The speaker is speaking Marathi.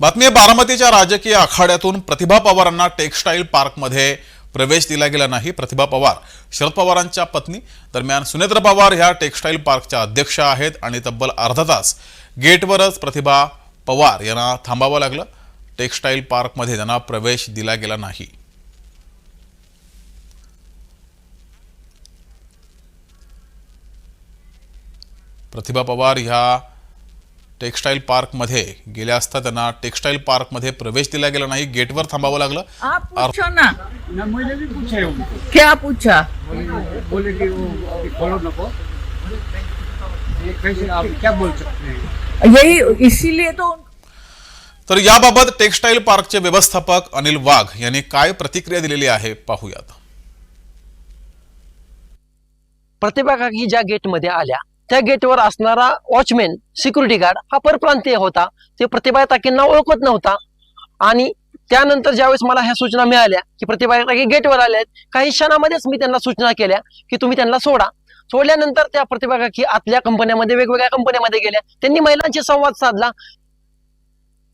बातमी आहे बारामतीच्या राजकीय आखाड्यातून प्रतिभा पवारांना टेक्स्टाईल पार्कमध्ये प्रवेश दिला गेला नाही. प्रतिभा पवार शरद पवारांच्या पत्नी. दरम्यान सुनेत्र पवार ह्या टेक्स्टाईल पार्कच्या अध्यक्ष आहेत आणि तब्बल अर्धा तास गेटवरच प्रतिभा पवार यांना थांबावं लागलं. टेक्स्टाईल पार्कमध्ये त्यांना प्रवेश दिला गेला नाही. प्रतिभा पवार ह्या टेक्स्टाईल पार्कमध्ये गेल्या असता त्यांना टेक्स्टाईल पार्कमध्ये प्रवेश दिला गेला नाही गेटवर थांबावं लागलं. आप पूछो ना. ना मैंने भी पूछा है। उनको क्या पूछा? बोले बोले कि वो अभी फॉलो नको ये कैसे आप क्या बोल सकते हैं? यही इसीलिए तो उन- तर याबाबत टेक्स्टाईल पार्कचे व्यवस्थापक अनिल वाघ यांनी काय प्रतिक्रिया दिलेली आहे पाहूयात. प्रतिभा काकी ज्या गेटमध्ये आल्या त्या गेटवर असणारा वॉचमॅन सिक्युरिटी गार्ड हा परप्रांतीय होता. ते प्रतिभा ताकेंना ओळखत नव्हता. आणि त्यानंतर ज्यावेळेस मला ह्या सूचना मिळाल्या की प्रतिभा ताकी गेटवर आल्या आहेत काही क्षणामध्येच मी त्यांना सूचना केल्या की तुम्ही त्यांना सोडा. सोडल्यानंतर त्या प्रतिभा काकी आतल्या कंपन्यामध्ये वेगवेगळ्या कंपन्यामध्ये गेल्या. त्यांनी महिलांशी संवाद साधला.